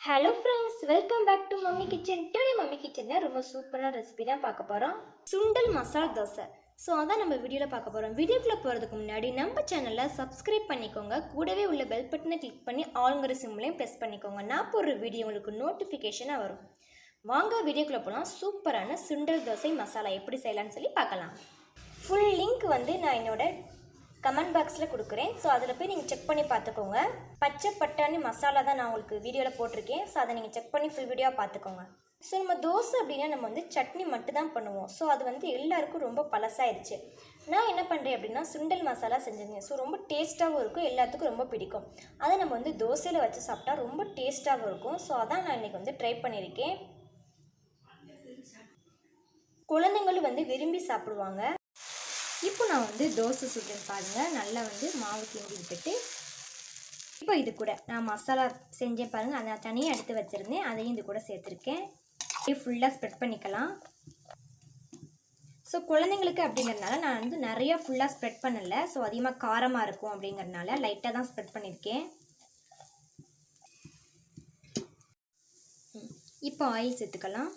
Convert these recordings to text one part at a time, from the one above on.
Hello friends welcome back to mummy kitchen today mummy கிச்சனில் ரொம்ப சூப்பரான ரெசிபி தான் பார்க்க போகிறோம் சுண்டல் மசாலா தோசை. ஸோ அதான் நம்ம வீடியோவில் பார்க்க போகிறோம் வீடியோக்குள்ளே போகிறதுக்கு முன்னாடி நம்ம சேனலில் சப்ஸ்கிரைப் பண்ணிக்கோங்க. கூடவே உள்ள பெல் பட்டனை கிளிக் பண்ணி ஆளுங்கிற சிம்லையும் ப்ரெஸ் பண்ணிக்கோங்க. நான் போடுற வீடியோ உங்களுக்கு நோட்டிஃபிகேஷனாக வரும். வாங்க வீடியோக்குள்ளே போகலாம் சூப்பரான சுண்டல் தோசை மசாலா எப்படி செய்யலாம்னு சொல்லி பார்க்கலாம். ஃபுல் லிங்க் வந்து நான் என்னோட கமெண்ட் பாக்ஸில் கொடுக்குறேன். ஸோ அதில் போய் நீங்கள் செக் பண்ணி பார்த்துக்கோங்க. பச்சை பட்டாணி மசாலா தான் நான் உங்களுக்கு வீடியோவில் போட்டிருக்கேன். ஸோ அதை நீங்கள் செக் பண்ணி ஃபுல் வீடியோவாக பார்த்துக்கோங்க. ஸோ நம்ம தோசை அப்படின்னா நம்ம வந்து சட்னி மட்டும் தான் பண்ணுவோம். ஸோ அது வந்து எல்லாருக்கும் ரொம்ப பழசாயிருச்சு. நான் என்ன பண்ணுறேன் அப்படின்னா சுண்டல் மசாலா செஞ்சிருந்தேன் ஸோ ரொம்ப டேஸ்ட்டாகவும் இருக்கும். எல்லாத்துக்கும் ரொம்ப பிடிக்கும். அதை நம்ம வந்து தோசையில் வச்சு சாப்பிட்டா ரொம்ப டேஸ்ட்டாகவும் இருக்கும். ஸோ அதான் நான் இன்றைக்கி வந்து ட்ரை பண்ணியிருக்கேன். குழந்தைங்களும் வந்து விரும்பி சாப்பிடுவாங்க. இப்போ நான் வந்து தோசை சுடுறேன் பாருங்கள் நல்லா வந்து மாவு கிண்டி விட்டுட்டு இப்போ இது கூட நான் மசாலா செஞ்சேன் பாருங்கள் அதை நான் தனியாக எடுத்து வச்சுருந்தேன். அதையும் இது கூட சேர்த்துருக்கேன். இப்படி ஃபுல்லாக ஸ்ப்ரெட் பண்ணிக்கலாம். ஸோ குழந்தைங்களுக்கு அப்படிங்கிறதுனால நான் வந்து நிறையா ஃபுல்லாக ஸ்ப்ரெட் பண்ணலை. ஸோ அதிகமாக காரமாக இருக்கும் அப்படிங்கிறதுனால லைட்டாக தான் ஸ்ப்ரெட் பண்ணியிருக்கேன். இப்போ ஆயில் சேர்த்துக்கலாம்.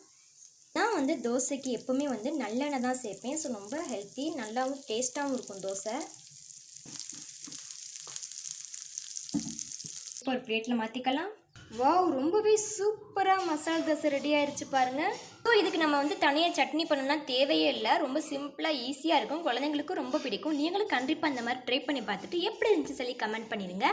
நான் வந்து தோசைக்கு எப்போவுமே வந்து நல்லெண்ணெய் தான் சேர்ப்பேன். ஸோ ரொம்ப ஹெல்த்தி நல்லாவும் டேஸ்ட்டாகவும் இருக்கும் தோசை. இப்போ ஒரு பிளேட்டில் மாற்றிக்கலாம் வாவ் ரொம்பவே சூப்பராக மசாலா தோசை ரெடி ஆயிடுச்சு பாருங்கள் ஸோ இதுக்கு நம்ம வந்து தனியாக சட்னி பண்ணணும்னா தேவையே இல்லை. ரொம்ப சிம்பிளாக ஈஸியாக இருக்கும். குழந்தைங்களுக்கும் ரொம்ப பிடிக்கும். நீங்களும் கண்டிப்பாக இந்த மாதிரி ட்ரை பண்ணி பார்த்துட்டு எப்படி இருந்துச்சு சொல்லி கமெண்ட் பண்ணிடுங்க.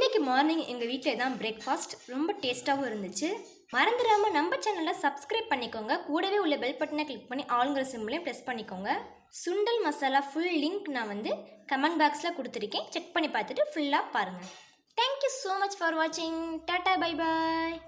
இன்னைக்கு மார்னிங் எங்கள் வீட்டில் தான் பிரேக்ஃபாஸ்ட் ரொம்ப டேஸ்ட்டாகவும் இருந்துச்சு. மறந்துடாமல் நம்ம சேனலை சப்ஸ்கிரைப் பண்ணிக்கோங்க. கூடவே உள்ள பெல் பட்டனை கிளிக் பண்ணி ஆளுங்கிற சிம்லையும் ப்ரெஸ் பண்ணிக்கோங்க. சுண்டல் மசாலா ஃபுல் லிங்க் நான் வந்து கமெண்ட் பாக்ஸில் கொடுத்துருக்கேன். செக் பண்ணி பார்த்துட்டு ஃபுல்லாக பாருங்கள் thank you so much for வாட்சிங் டாட்டா பை பாய்